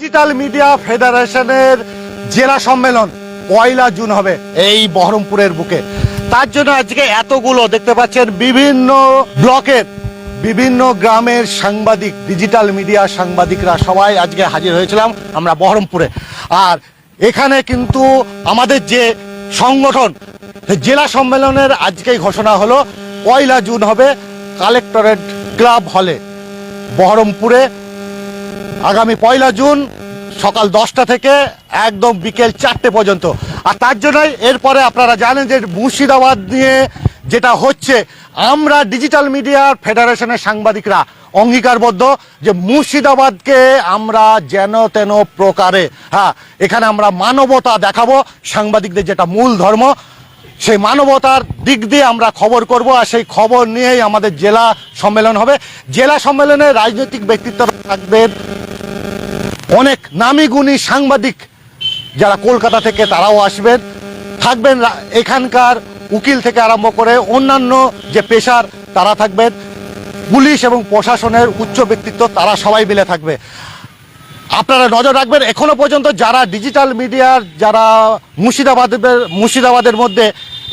Digital media ফেডারেশনের জেলা সম্মেলন পয়লা জুন হবে এই বহরমপুরের বুকে। তার জন্য আজকে এতগুলো দেখতে পাচ্ছেন বিভিন্ন ব্লকের, বিভিন্ন গ্রামের সাংবাদিক, ডিজিটাল মিডিয়া সাংবাদিকরা সবাই আজকে হাজির হয়েছিলাম আমরা বহরমপুরে। আর এখানে কিন্তু আমাদের যে সংগঠন জেলা সম্মেলনের আজকেই ঘোষণা হলো, পয়লা জুন হবে কালেক্টরেট ক্লাব হলে, বহরমপুরে আগামী পয়লা জুন সকাল দশটা থেকে একদম বিকেল চারটে পর্যন্ত। আর তার জন্যই এরপরে আপনারা জানেন যে মুর্শিদাবাদ নিয়ে যেটা হচ্ছে, আমরা ডিজিটাল মিডিয়ার ফেডারেশনের সাংবাদিকরা অঙ্গীকারবদ্ধ যে মুর্শিদাবাদকে আমরা যেন তেন প্রকারে হ্যাঁ এখানে আমরা মানবতা দেখাবো, সাংবাদিকদের যেটা মূল ধর্ম, সেই মানবতার দিক দিয়ে আমরা খবর করব, আর সেই খবর নিয়েই আমাদের জেলা সম্মেলন হবে। জেলা সম্মেলনে রাজনৈতিক ব্যক্তিত্ব থাকবেন অনেক নামি গুণী সাংবাদিক যারা কলকাতা থেকে তারাও আসবেন, থাকবেন এখানকার উকিল থেকে আরম্ভ করে অন্যান্য যে পেশার তারা থাকবেন, পুলিশ এবং প্রশাসনের উচ্চ ব্যক্তিত্ব তারা সবাই মিলে থাকবে। আপনারা নজর রাখবেন, এখনও পর্যন্ত যারা ডিজিটাল মিডিয়ার, যারা মুর্শিদাবাদের মুর্শিদাবাদের মধ্যে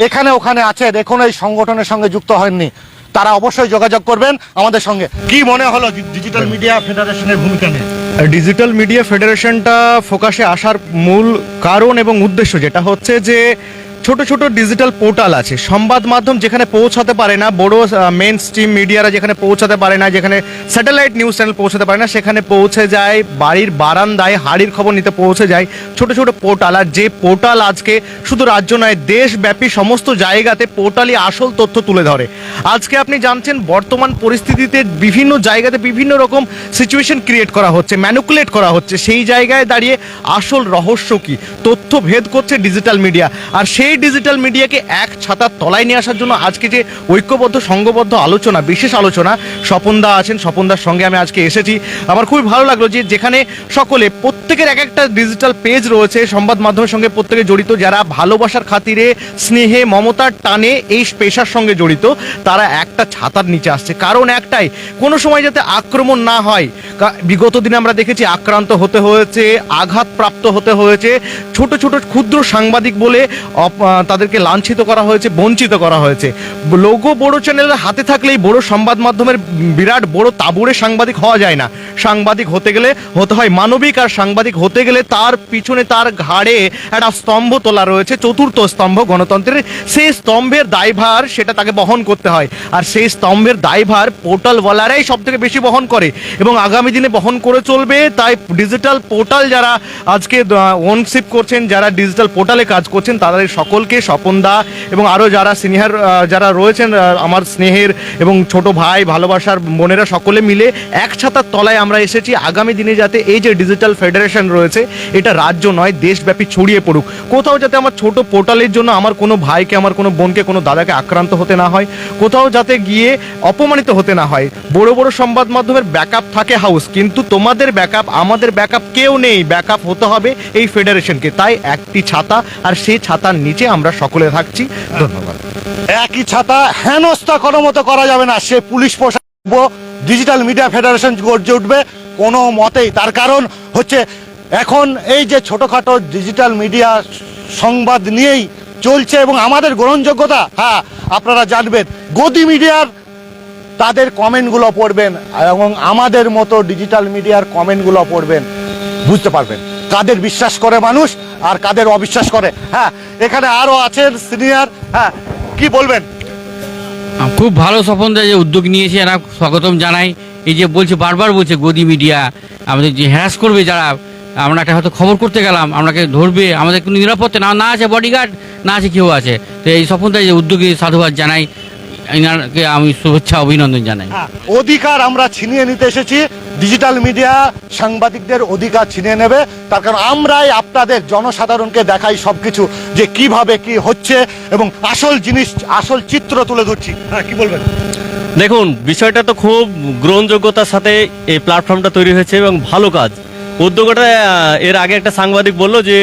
এখানে ওখানে আছেন, এখনও এই সংগঠনের সঙ্গে যুক্ত হননি, তারা অবশ্যই যোগাযোগ করবেন আমাদের সঙ্গে। কি মনে হলো ডিজিটাল মিডিয়া ফেডারেশনের ভূমিকা নিয়ে? ডিজিটাল মিডিয়া ফেডারেশনটা ফোকাসে আসার মূল কারণ এবং উদ্দেশ্য যেটা হচ্ছে যে ছোট ছোট ডিজিটাল পোর্টাল আছে। সংবাদ মাধ্যম যেখানে পৌঁছাতে পারে না, বড় মেন স্ট্রিম মিডিয়ারা যেখানে পৌঁছাতে পারে না, যেখানে স্যাটেলাইট নিউজ চ্যানেল পৌঁছাতে পারে না, সেখানে পৌঁছে যায়, বাড়ির বারান্দায় হাড়ির খবর নিতে পৌঁছে যায়। ছোট ছোট পোর্টাল আর যে পোর্টাল আজকে শুধু রাজ্য নয়, দেশব্যাপী সমস্ত জায়গাতে পোর্টালই আসল তথ্য তুলে ধরে। আজকে আপনি জানছেন, বর্তমান পরিস্থিতিতে বিভিন্ন জায়গাতে বিভিন্ন রকম সিচুয়েশন ক্রিয়েট করা হচ্ছে ম্যানুকুলেট করা হচ্ছে। সেই জায়গায় দাঁড়িয়ে আসল রহস্য কি? তথ্য ভেদ করছে ডিজিটাল মিডিয়া আর সেই ডিজিটাল মিডিয়াকে এক ছাতার তলায় নিয়ে আসার জন্য আজকে যে ঐক্যবদ্ধ, সংঘবদ্ধ আলোচনা, বিশেষ আলোচনা স্বপনদা আছেন স্বপনদার সঙ্গে আমি আজকে এসেছি। আমার খুবই ভালো লাগল যে যেখানে সকলে প্রত্যেকের এক একটা ডিজিটাল পেজ রয়েছে, সংবাদ মাধ্যমের সঙ্গে প্রত্যেকে জড়িত। যারা ভালোবাসার খাতিরে, স্নেহে, মমতার টানে এই পেশার সঙ্গে জড়িত, তারা একটা ছাতার নিচে আসছে। কারণ একটাই, কোনো সময় যাতে আক্রমণ না হয় বিগত দিনে আমরা দেখেছি আক্রান্ত হতে হয়েছে, আঘাতপ্রাপ্ত হতে হয়েছে, ছোট ছোট, ক্ষুদ্র সাংবাদিক বলে তাদেরকে লাঞ্ছিত করা হয়েছে, বঞ্চিত করা হয়েছে। লোগো বড় চ্যানেলের হাতে থাকলেই বড় সংবাদ মাধ্যমের বিরাট বড় তাবুরে সাংবাদিক হওয়া যায় না। সাংবাদিক হতে গেলে হতে হয় মানবিক আর সাংবাদিক হতে গেলে তার পিছনে তার ঘাড়ে একটা স্তম্ভ তোলা রয়েছে, চতুর্থ স্তম্ভ গণতন্ত্রের। সেই স্তম্ভের দায়ভার সেটা তাকে বহন করতে হয়। আর সেই স্তম্ভের দায়ভার পোর্টালওয়ালারাই সব থেকে বেশি বহন করে। এবং আগামী দিনে বহন করে চলবে, তাই ডিজিটাল পোর্টাল যারা আজকে ওনশিপ করছেন, যারা ডিজিটাল পোর্টালে কাজ করছেন, তাদের সকলকে স্বপনদা এবং আরও যারা সিনিয়র যারা রয়েছেন আমার স্নেহের এবং ছোট ভাই, ভালোবাসার বোনেরা সকলে মিলে এক ছাতার তলায় আমরা এসেছি। আগামী দিনে যাতে এই যে ডিজিটাল ফেডারেশন রয়েছে, এটা রাজ্য নয়, দেশব্যাপী ছড়িয়ে পড়ুক। কোথাও যাতে আমার ছোট পোর্টালের জন্য আমার কোনো ভাইকে, আমার কোনো বোনকে, কোনো দাদাকে আক্রান্ত হতে না হয়, কোথাও যাতে গিয়ে অপমানিত হতে না হয়। বড় বড় সংবাদ মাধ্যমের ব্যাকআপ থাকে হাউস, কিন্তু তোমাদের ব্যাকআপ, আমাদের ব্যাকআপ কেউ নেই। ব্যাকআপ হতে হবে এই ফেডারেশনকে। তাই একটি ছাতা, আর সেই ছাতার নিচে আমরা সকলে থাকছি। ধন্যবাদ। একই ছাতা হেনস্থা কোনো মতো করা যাবে না। সে পুলিশ প্রশাসন, ডিজিটাল মিডিয়া ফেডারেশন গর্জে উঠবে। কোনো মতেই, তার কারণ হচ্ছে এখন এই যে ছোটোখাটো ডিজিটাল মিডিয়া সংবাদ নিয়েই চলছে এবং আমাদের গ্রহণযোগ্যতা হ্যাঁ আপনারা জানবেন, গদি মিডিয়ার তাদের কমেন্টগুলো পড়বেন এবং আমাদের মতো ডিজিটাল মিডিয়ার কমেন্টগুলো পড়বেন, বুঝতে পারবেন কাদের বিশ্বাস করে মানুষ আর কাদের অবিশ্বাস করে হ্যাঁ এখানে আরও আছেন সিনিয়র হ্যাঁ কি বলবেন? খুব ভালো স্বপন যে উদ্যোগ নিয়েছে, এরা স্বাগতম জানাই। এই যে বলছে বারবার বলছে গদি মিডিয়া আমাদের যে হ্যাস করবে যারা আমরা একটা হয়তো খবর করতে গেলাম আপনাকে ধরবে আমাদের কোনো নিরাপত্তা না না আছে বডিগার্ড না আছে কেউ আছে। তো এই সফলতায় যে উদ্যোগে সাধুবাদ জানাই এনারকে আমি শুভেচ্ছা অভিনন্দন জানাই। হ্যাঁ, অধিকার আমরা ছিনিয়ে নিতে এসেছি। ডিজিটাল মিডিয়া সাংবাদিকদের অধিকার ছিনিয়ে নেবে। তার কারণ আমরাই আপনাদের জনসাধারণকে দেখাই সব কিছু যে কীভাবে কি হচ্ছে এবং আসল জিনিস, আসল চিত্র তুলে ধরছি। হ্যাঁ কি বলবেন? দেখুন, বিষয়টা তো খুব গ্রহণযোগ্যতার সাথে এই প্ল্যাটফর্মটা তৈরি হয়েছে এবং ভালো কাজ। উদ্যোগটা এর আগে একটা সাংবাদিক বলল যে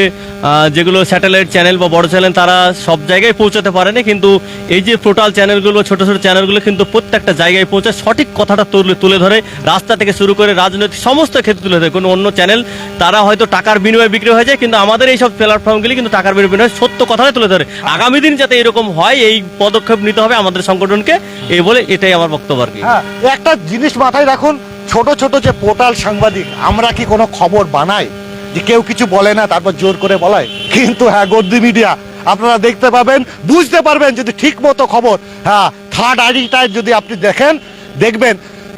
যেগুলো স্যাটেলাইট চ্যানেল বা বড় চ্যানেল, তারা সব জায়গায় পৌঁছাতে পারেনি, কিন্তু এই যে পোর্টাল চ্যানেলগুলো, ছোট ছোট চ্যানেলগুলো কিন্তু প্রত্যেকটা জায়গায় পৌঁছায়, সঠিক কথাটা তুলে তুলে ধরে, রাস্তা থেকে শুরু করে রাজনৈতিক সমস্ত ক্ষেত্রে তুলে ধরে। কোনো অন্য চ্যানেল, তারা হয়তো টাকার বিনিময়ে বিক্রি হয়ে যায়, কিন্তু আমাদের এই সব প্ল্যাটফর্মগুলি কিন্তু টাকার বিনিময়ে সত্য কথাটাই তুলে ধরে। আগামী দিন যাতে এরকম হয়, এই পদক্ষেপ নিতে হবে আমাদের সংগঠনকে, এই বলে এটাই আমার বক্তব্য আর কি। হ্যাঁ একটা জিনিস মাথায় রাখুন ছোট ছোট যে পোর্টাল সাংবাদিক, আমরা কি কোনো খবর বানাই? যে কেউ কিছু বলে না, তারপর জোর করে বলায়। কিন্তু হ্যাঁ গদ্দি মিডিয়া, আপনারা দেখতে পাবেন, বুঝতে পারবেন যদি ঠিক মতো খবর। হ্যাঁ থার্ড আইডিটায় যদি আপনি দেখেন, দেখবেন,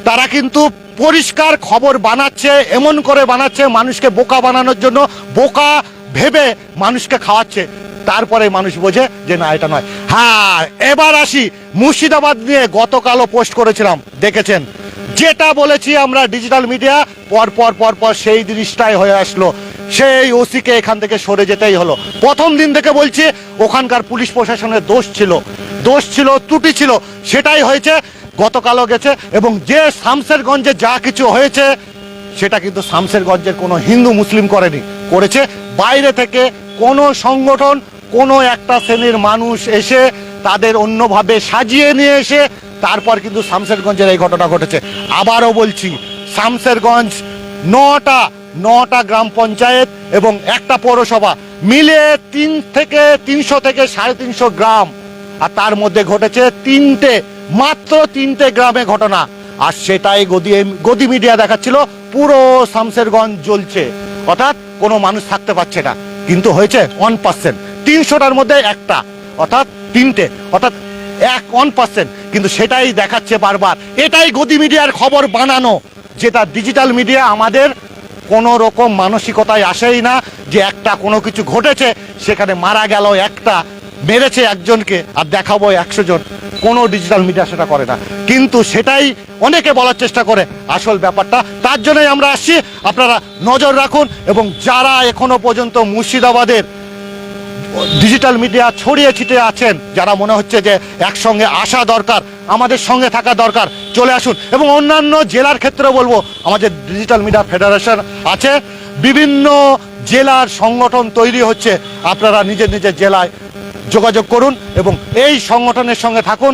তারা কিন্তু পরিষ্কার খবর বানাচ্ছে, এমন করে বানাচ্ছে, মানুষকে বোকা বানানোর জন্য, বোকা ভেবে মানুষকে খাওয়াচ্ছে। তারপরে মানুষ বোঝে যে না, এটা নয়। হ্যাঁ এবার আসি, মুর্শিদাবাদ নিয়ে গতকালও পোস্ট করেছিলাম, দেখেছেন? যেটা বলেছি আমরা ডিজিটাল মিডিয়া পর পর পর পর সেই জিনিসটাই হয়ে আসলো। সেই ওসিকে এখান থেকে সরে যেতেই হলো। প্রথম দিন থেকে বলছি, ওখানকার পুলিশ প্রশাসনের দোষ ছিল। দোষ ছিল, ত্রুটি ছিল, সেটাই হয়েছে, গতকালও গেছে, এবং যে শামসেরগঞ্জে যা কিছু হয়েছে, সেটা কিন্তু শামসেরগঞ্জের কোনো হিন্দু মুসলিম করেনি, করেছে। বাইরে থেকে কোনো সংগঠন, কোনো একটা শ্রেণির মানুষ এসে তাদের অন্যভাবে সাজিয়ে নিয়ে এসে তারপর কিন্তু শামসেরগঞ্জের এই ঘটনা ঘটেছে। আবারও বলছি শামসেরগঞ্জ নটা নটা গ্রাম পঞ্চায়েত এবং একটা পৌরসভা মিলে তিন থেকে তিনশো থেকে সাড়ে তিনশো গ্রাম। আর তার মধ্যে ঘটেছে তিনটে, মাত্র তিনটে গ্রামে ঘটনা। আর সেটাই গদি গদি মিডিয়া দেখাচ্ছিল, পুরো শামসেরগঞ্জ জ্বলছে। অর্থাৎ কোনো মানুষ থাকতে পারছে না। কিন্তু হয়েছে ওয়ান পার্সেন্ট তিনশোটার মধ্যে একটা। অর্থাৎ তিনটে। অর্থাৎ এক ওয়ান পার্সেন্ট কিন্তু সেটাই দেখাচ্ছে বারবার। এটাই গদি মিডিয়ার খবর বানানো। যেটা ডিজিটাল মিডিয়া আমাদের কোনো রকম মানসিকতায় আসেই না যে একটা কোনো কিছু ঘটেছে, সেখানে মারা গেল একটা, মেরেছে একজনকে, আর দেখাবো একশো জন। কোনো ডিজিটাল মিডিয়া সেটা করে না। কিন্তু সেটাই অনেকে বলার চেষ্টা করে আসল ব্যাপারটা। তার জন্যই আমরা আসছি। আপনারা নজর রাখুন এবং যারা এখনও পর্যন্ত মুর্শিদাবাদের ডিজিটাল মিডিয়া ছড়িয়ে ছিটিয়ে আছেন। যারা মনে হচ্ছে যে একসঙ্গে আসা দরকার, আমাদের সঙ্গে থাকা দরকার, চলে আসুন। এবং অন্যান্য জেলার ক্ষেত্রে বলব, আমাদের ডিজিটাল মিডিয়া ফেডারেশন আছে। বিভিন্ন জেলার সংগঠন তৈরি হচ্ছে। আপনারা নিজের নিজের জেলায় যোগাযোগ করুন এবং এই সংগঠনের সঙ্গে থাকুন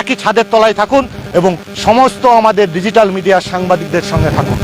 একই ছাদের তলায় থাকুন এবং সমস্ত আমাদের ডিজিটাল মিডিয়ার সাংবাদিকদের সঙ্গে থাকুন।